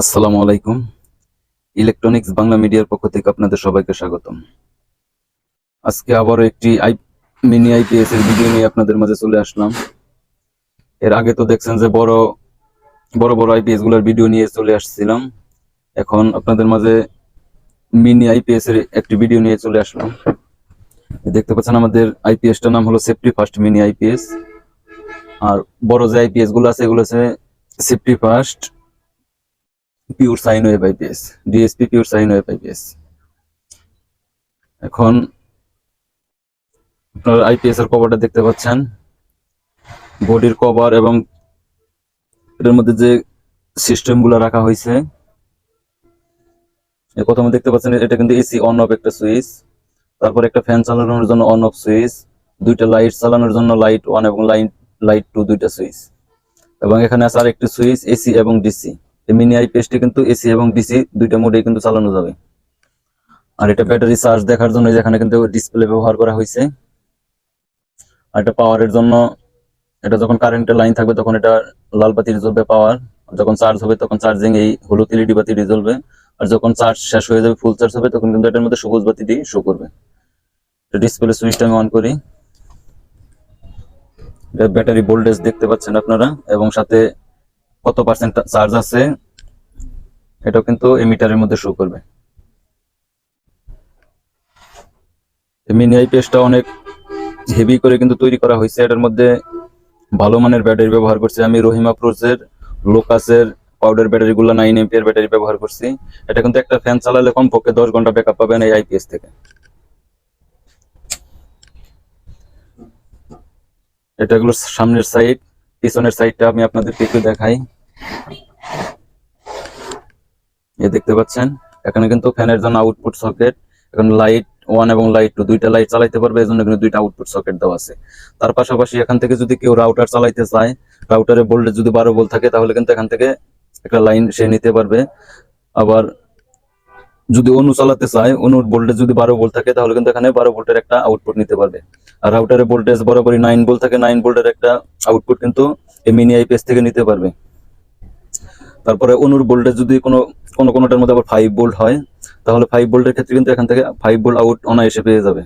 আসসালামু আলাইকুম। ইলেকট্রনিক্স বাংলা মিডিয়ার পক্ষ থেকে আপনাদের সবাইকে স্বাগতম। আজকে আবারও একটি আই মিনি আইপিএস এর ভিডিও নিয়ে আপনাদের মাঝে চলে আসলাম। এর আগে তো দেখছেন যে বড় বড় বড় আইপিএসগুলোর ভিডিও নিয়ে চলে আসছিলাম। এখন আপনাদের মাঝে মিনি আইপিএস এর একটি ভিডিও নিয়ে চলে আসলাম। দেখতে পাচ্ছেন আমাদের আইপিএসটার নাম হলো সেফটি ফার্স্ট মিনি আইপিএস আর বড় যে আইপিএসগুলো আছে, এগুলো আছে safety first pure sine wave IPS DSP pure sine wave IPS এখন আপনার আইপিএস এর কভারটা দেখতে পাচ্ছেন। বডির কভার এবং এটার মধ্যে যে সিস্টেমগুলো রাখা হয়েছে প্রথমে দেখতে পাচ্ছেন, এটা কিন্তু এসি অন অফ একটা সুইচ তারপর একটা ফ্যান চালানোর জন্য অন অফ সুইচ দুইটা লাইট চালানোর জন্য লাইট ওয়ান এবং লাইট লাইট টু দুইটা সুইচ এবং এখানে আছে আরেকটি সুইচ এসি এবং ডিসি মিনি আইপিএসটি কিন্তু এসি এবং ডিসি দুইটা মোডে কিন্তু চালানো যাবে। আর এটা ব্যাটারি চার্জ দেখার জন্য এখানে কিন্তু ডিসপ্লে ব্যবহার করা হয়েছে। আর এটা পাওয়ারের জন্য এটা যখন কারেন্টের লাইন থাকবে তখন এটা লাল বাতি জ্বলবে পাওয়ার যখন চার্জ হবে তখন চার্জিং এই হলুদ এলইডি বাতি জ্বলবে। আর যখন চার্জ শেষ হয়ে যাবে ফুল চার্জ হবে তখন কিন্তু এটার মধ্যে সবুজ বাতি দিয়ে শো করবে। ডিসপ্লে সুইচটা আমি অন করি। ব্যাটারি ভোল্টেজ দেখতে পাচ্ছেন আপনারা। এবং সাথে কত পার্সেন্ট চার্জ আছে, এটাও কিন্তু এই মিটারের মধ্যে শো করবে। মিনি আইপিএসটা অনেক হেভি করে কিন্তু তৈরি করা হয়েছে, এটার মধ্যে ভালো মানের ব্যাটারি ব্যবহার করছি আমি। রহিমা প্রোজের লোকাসের পাউডার ব্যাটারি গুলো নাইন এমপিয়ার ব্যাটারি ব্যবহার করছি। এটা কিন্তু একটা ফ্যান চালালে কমপক্ষে দশ ঘণ্টা ব্যাকআপ পাবেন এই আইপিএস থেকে। এটা গুলো সামনের সাইড পিছনের সাইডটা আমি আপনাদেরকে একটু দেখাই। এ দেখতে পাচ্ছেন, এখানে কিন্তু ফ্যানের জন্য আউটপুট সকেট এখন লাইট ওয়ান এবং লাইট টু দুইটা লাইট চালাইতে পারবে এই জন্য কিন্তু দুইটা আউটপুট সকেট দেওয়া আছে। তার পাশাপাশি এখান থেকে যদি কেউ রাউটার চালাইতে চায় রাউটারের ভোল্টেজ যদি বারো ভোল্ট থাকে, তাহলে কিন্তু এখান থেকে একটা লাইন সে নিতে পারবে। আবার যদি অনু চালাতে চায়, অনুর ভোল্টেজ যদি বারো ভোল্ট থাকে, তাহলে কিন্তু এখানে বারো ভোল্টের একটা আউটপুট নিতে পারবে। আর রাউটারের ভোল্টেজ বরাবরই নাইন ভোল্ট থাকে নাইন ভোল্টের একটা আউটপুট কিন্তু এই মিনি আইপিএস থেকে নিতে পারবে। তারপরে অনুর ভোল্টেজ যদি কোনো কোনো কোনোটার মধ্যে আবার ফাইভ বোল্ট হয়, তাহলে ফাইভ বোল্টের ক্ষেত্রে কিন্তু এখান থেকে ফাইভ ভোল্ট আউট অনায়াসে পেয়ে যাবে।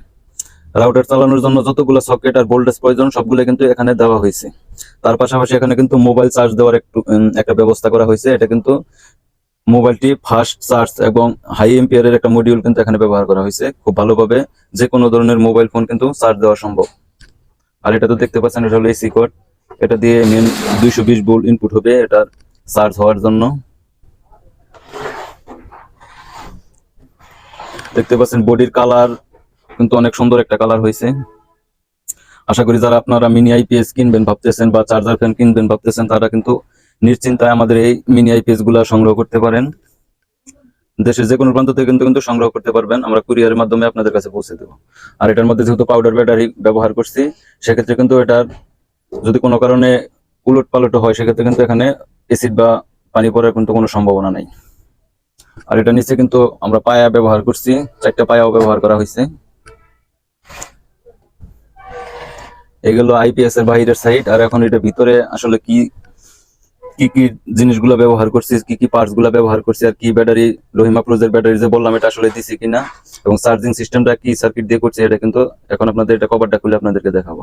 রাউটার চালানোর জন্য যতগুলো সকেট আর ভোল্টেজ প্রয়োজন, সবগুলো কিন্তু এখানে দেওয়া হয়েছে। তার পাশাপাশি এখানে কিন্তু মোবাইল চার্জ দেওয়ার একটু একটা ব্যবস্থা করা হয়েছে। এটা কিন্তু মোবাইলটি ফাস্ট চার্জ এবং হাই এম্পিয়ারের একটা মডিউল কিন্তু এখানে ব্যবহার করা হয়েছে। খুব ভালোভাবে যে কোনো ধরনের মোবাইল ফোন কিন্তু চার্জ দেওয়া সম্ভব। আর এটা তো দেখতে পাচ্ছেন, এটা হলো এসি কোড এটা দিয়ে মেন দুইশো বিশ ভোল্ট ইনপুট হবে। এটার চার্জ হওয়ার জন্য। দেখতে পাচ্ছেন বডির কালার কিন্তু অনেক সুন্দর একটা কালার হয়েছে। আশা করি যারা আপনারা মিনি আইপিএস কিনবেন ভাবতেছেন বা চার্জার ফ্যান কিনবেন ভাবতেছেন, তারা কিন্তু নিশ্চিন্তায় আমাদের এই মিনি আইপিএসগুলা সংগ্রহ করতে পারেন। দেশের যে কোনো প্রান্ত থেকে কিন্তু সংগ্রহ করতে পারবেন। আমরা কুরিয়ারের মাধ্যমে আপনাদের কাছে পৌঁছে দেবো। আর এটার মধ্যে যেহেতু পাউডার ব্যাটারি ব্যবহার করছি, সেক্ষেত্রে কিন্তু এটার যদি কোনো কারণে উলট পালট হয়, সেক্ষেত্রে কিন্তু এখানে এসিড বা পানি পড়ার কিন্তু কোনো সম্ভাবনা নাই। আর এটা নিচে কিন্তু আমরা পায়া ব্যবহার করছি, চারটা পায়াও ব্যবহার করা হয়েছে। এগুলো আইপিএস এর বাইরের সাইড আর এখন এটা ভিতরে আসলে কি কি কি জিনিসগুলো ব্যবহার করছি, কি কি পার্টসগুলো ব্যবহার করছি, আর কি ব্যাটারি রহিমা প্রোজের ব্যাটারি যে বললাম, এটা আসলে দিছি কিনা, এবং চার্জিং সিস্টেমটা কি সার্কিট দিয়ে করছি, এটা কিন্তু এখন আপনাদের এটা কভারটা খুলে আপনাদেরকে দেখাবো।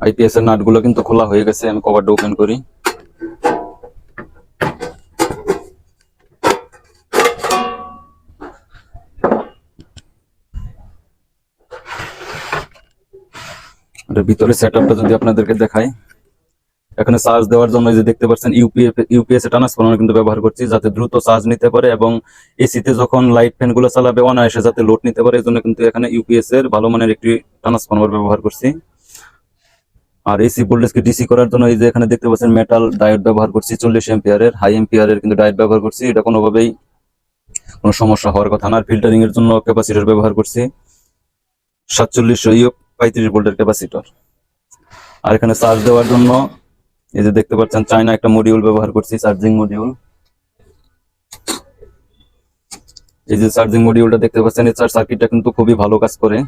আইপিএস এর নাটগুলো কিন্তু খোলা হয়ে গেছে, আমি কভারটা ওপেন করি। ভিতরে সেটআপটা যদি আপনাদেরকে দেখাই। এখানে চার্জ দেওয়ার জন্য যে দেখতে পাচ্ছেন ইউপিএফ ইউপিএস এ ট্রান্সফরমার কিন্তু ব্যবহার করছি, যাতে দ্রুত চার্জ নিতে পারে এবং এসিতে যখন লাইট ফ্যানগুলো চালাবে, অনায়াসে যাতে লোড নিতে পারে এই জন্য কিন্তু এখানে ইউপিএস এর ভালো মানের একটি ট্রান্সফরমার ব্যবহার করছি। আর এসি ভোল্টেজকে ডিসি করার জন্য এই যে এখানে দেখতে পাচ্ছেন মেটাল ডায়োড ব্যবহার করছি চল্লিশ এম্পিয়ারের হাই এম্পিয়ারের কিন্তু ডায়োড ব্যবহার করছি। এটা কোনোভাবেই কোনো সমস্যা হওয়ার কথা না। আর ফিল্টারিং এর জন্য ক্যাপাসিটর ব্যবহার করছি। সাতচল্লিশশো ইউ পঁয়ত্রিশ ভোল্টের ক্যাপাসিটর আর এখানে চার্জ দেওয়ার জন্য এই যে দেখতে পাচ্ছেন চায়না একটা মডিউল ব্যবহার করছি চার্জিং মডিউল এই যে চার্জিং মডিউলটা দেখতে পাচ্ছেন এই চার্জ সার্কিটটা কিন্তু খুবই ভালো কাজ করে।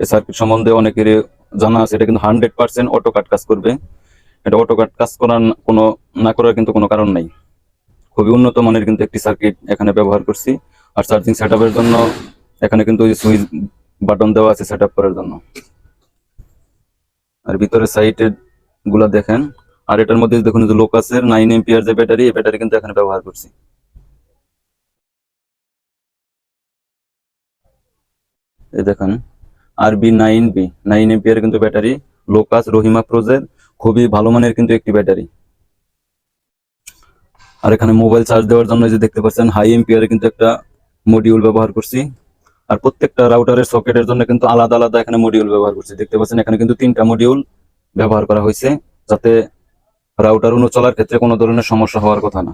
এই সার্কিট সম্বন্ধে অনেকেরই জানা আছে, এটা কিন্তু হান্ড্রেড পার্সেন্ট অটো কাট কাজ করবে। এটা অটোকাট কাজ করার কোনো, না করার কিন্তু কোনো কারণ নাই। খুবই উন্নত মানের কিন্তু একটি সার্কিট এখানে ব্যবহার করছি। আর চার্জিং সেটআপের জন্য এখানে কিন্তু ওই সুইচ বাটন দেওয়া আছে সেটআপ করার জন্য। আর ভিতরে সাইটেরগুলা দেখেন। আর এটার মধ্যে দেখুন যে লোকাসের নাইন এম্পিয়ার যে ব্যাটারি এই ব্যাটারি কিন্তু এখানে ব্যবহার করছি। এই দেখেন আর B nine B nine ampere কিন্তু ব্যাটারি লোকাস রহিমা প্রোজের খুবই ভালো মানের কিন্তু একটি ব্যাটারি আর এখানে মোবাইল চার্জ দেওয়ার জন্য যে দেখতে পাচ্ছেন হাই এম্পিয়ারে কিন্তু একটা মডিউল ব্যবহার করছি। আর প্রত্যেকটা রাউটারের সকেটের জন্য কিন্তু আলাদা আলাদা এখানে মডিউল ব্যবহার করছি। দেখতে পাচ্ছেন, এখানে কিন্তু তিনটা মডিউল ব্যবহার করা হয়েছে, যাতে রাউটার উনো চলার ক্ষেত্রে কোনো ধরনের সমস্যা হওয়ার কথা না।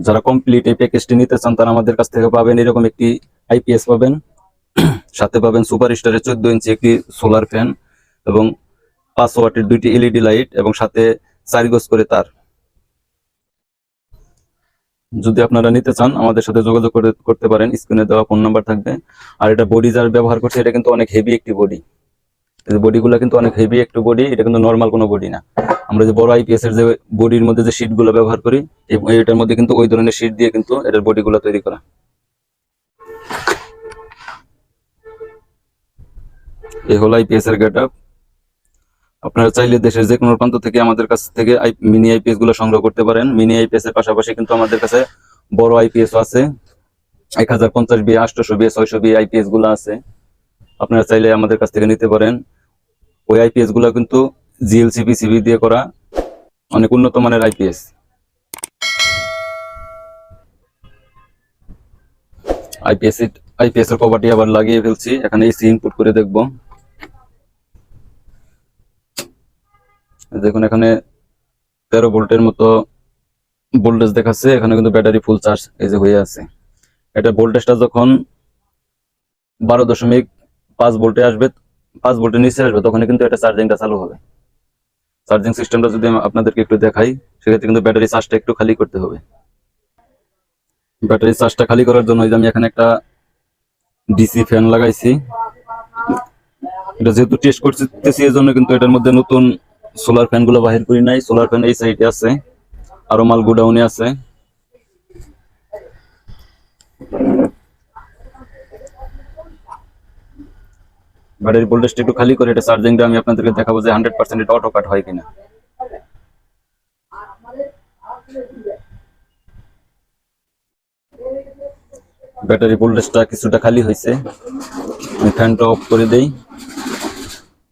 যারা কমপ্লিট এই প্যাকেজটি নিতে চান তারা আমাদের কাছ থেকে পাবেন এরকম একটি আইপিএস পাবেন। সাথে পাবেন সুপার স্টারের চোদ্দ ইঞ্চি একটি সোলার ফ্যান এবং পাঁচ ওয়াটের দুইটি এলইডি লাইট এবং সাথে চার গজ করে তার। যদি আপনারা নিতে চান, আমাদের সাথে যোগাযোগ করে, করতে পারেন। স্ক্রিনে দেওয়া ফোন নাম্বার থাকবে। আর এটা বডি যার ব্যবহার করছে, এটা কিন্তু অনেক হেভি একটি বডি বডিগুলো কিন্তু অনেক হেভি একটু বডি এটা কিন্তু নর্মাল কোনো বডি না। আমরা যে বড় আইপিএস এর যে বডির মধ্যে যে শীটগুলো ব্যবহার করি এটার মধ্যে কিন্তু ওই ধরনের শীট দিয়ে কিন্তু এটার বডি গুলো তৈরি করা। এই হলো আইপিএস এর গেট আপ আপনারা চাইলে দেশের যে কোনো প্রান্ত থেকে আমাদের কাছ থেকে মিনি আইপিএসগুলো সংগ্রহ করতে পারেন। মিনি আইপিএস এর পাশাপাশি কিন্তু আমাদের কাছে বড় আইপিএস আছে। এক হাজার পঞ্চাশ বি আটশোশো বি, ছয়শো বি আইপিএসগুলো আছে। আপনারা চাইলে আমাদের কাছ থেকে নিতে পারেন। ওই আইপিএসগুলো কিন্তু জিএলসি পিসিবি দিয়ে করা অনেক উন্নত মানের আইপিএস আইপিএস আইপিএস এর কভারটি আবার লাগিয়ে ফেলছি। এখানে এসি ইনপুট করে দেখব। দেখুন, এখানে তেরো ভোল্টের মতো ভোল্টেজ দেখাচ্ছে। এখানে কিন্তু ব্যাটারি ফুল চার্জ এই যে হয়ে আছে। এটা ভোল্টেজটা যখন বারো দশমিক পাঁচ ভোল্টে আসবে, পাঁচ ভোল্টের নিচে আসবে তখন কিন্তু এটা চার্জিংটা চালু হবে। চার্জিং সিস্টেমটা যদি আপনাদেরকে একটু দেখাই, সেক্ষেত্রে কিন্তু ব্যাটারি চার্জটা একটু খালি করতে হবে। ব্যাটারি চার্জটা খালি করার জন্য আমি এখানে একটা ডিসি ফ্যান লাগাইছি। এটা যেহেতু টেস্ট করতেছি এই জন্য কিন্তু এটার মধ্যে নতুন সোলার ফ্যানগুলো বাহির করি নাই। সোলার ফ্যান এই সাইডে আছে, আরও মাল গোডাউনে আছে। ব্যাটারি ভোল্টেজটা একটু খালি করে এটা চার্জিংটা আমি আপনাদেরকে দেখাবো যে হান্ড্রেড পার্সেন্ট এটা অটো কাট হয় কিনা। ব্যাটারি ভোল্টেজটা কিছুটা খালি হয়েছে। ফ্যানটা অফ করে দেই।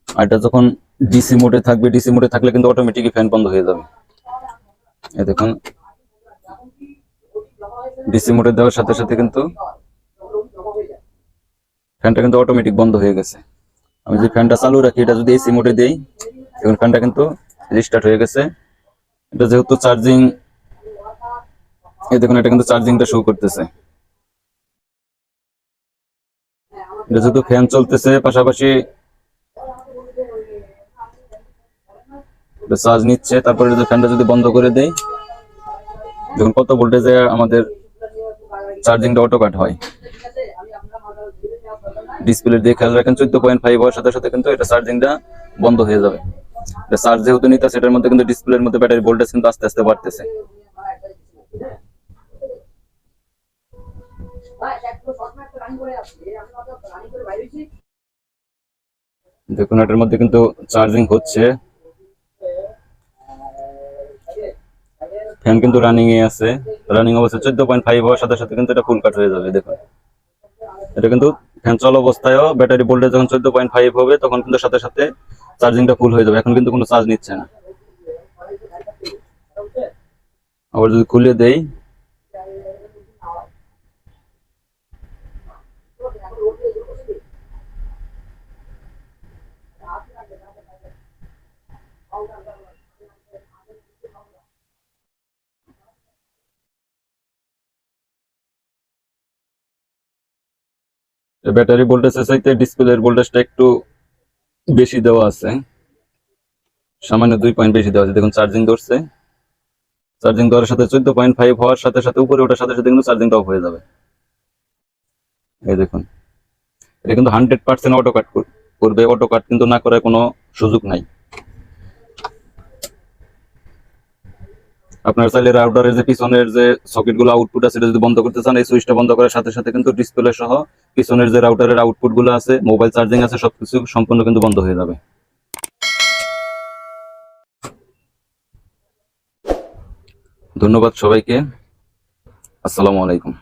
আর এটা যখন ডিসি মোডে থাকবে ডিসি মোডে থাকলে কিন্তু অটোমেটিকই ফ্যান বন্ধ হয়ে যাবে। এই দেখুন। ডিসি মোডে দেওয়ার সাথে সাথে কিন্তু ফ্যানটা কিন্তু অটোমেটিক বন্ধ হয়ে গেছে। আমি যদি ফ্যানটা চালু রাখি, এটা যদি এসি মোডে দেই, এখন ফ্যানটা কিন্তু রিস্টার্ট হয়ে গেছে। এটা যেহেতু চার্জিং এই দেখুন, এটা কিন্তু চার্জিংটা শো করতেছে। এটা যেহেতু ফ্যান চলতেছে, পাশাপাশি চার্জ নিচ্ছে, তারপরে ফ্যানটা যদি বন্ধ করে দেই, দেখুন কত ভোল্টেজে আমাদের চার্জিংটা অটো কাট হয়। ডিসপ্লে দিয়ে খেয়াল রাখেন, চোদ্দ পয়েন্ট ফাইভ হওয়ার সাথে সাথে কিন্তু এটা চার্জিংটা বন্ধ হয়ে যাবে। চার্জ যেহেতু নিতে সেটার মধ্যে কিন্তু ডিসপ্লের মধ্যে ব্যাটারি ভোল্টেজ কিন্তু আস্তে আস্তে বাড়তেছে। দেখুন, এটার মধ্যে কিন্তু চার্জিং হচ্ছে। ফ্যান কিন্তু রানিং এ আছে। রানিং অবস্থায় চোদ্দ পয়েন্ট ফাইভ হওয়ার সাথে সাথে কিন্তু এটা ফুল কাট হয়ে যাবে, দেখুন। এটা কিন্তু ফ্যান চল অবস্থায়ও ব্যাটারি ভোল্টেজ যখন চোদ্দ পয়েন্ট ফাইভ হবে, তখন কিন্তু সাথে সাথে চার্জিংটা ফুল হয়ে যাবে। এখন কিন্তু কোনো চার্জ নিচ্ছে না। আবার যদি খুলে দেই ব্যাটারি ভোল্টেজের চাইতে ডিসপ্লের ভোল্টেজটা একটু বেশি দেওয়া আছে। সামান্য দুই পয়েন্ট বেশি দেওয়া আছে। দেখুন চার্জিং ধরছে। চার্জিং ধরার সাথে চোদ্দ পয়েন্ট ফাইভ হওয়ার সাথে সাথে উপরে ওঠার সাথে সাথে কিন্তু চার্জিংটা অফ হয়ে যাবে। এই দেখুন, এটা কিন্তু হান্ড্রেড পার্সেন্ট অটো কাট করবে। অটো কাট কিন্তু না করার কোনো সুযোগ নাই। আপনার চাইলে রাউটারের যে পিছনের যে সকেটগুলো আউটপুট আছে, এটা যদি বন্ধ করতে চান, এই সুইচটা বন্ধ করার সাথে সাথে কিন্তু ডিসপ্লে সহ পিছনের যে রাউটারের আউটপুটগুলো আছে মোবাইল চার্জিং আছে, সবকিছু সম্পূর্ণ কিন্তু বন্ধ হয়ে যাবে। ধন্যবাদ সবাইকে। আসসালামু আলাইকুম।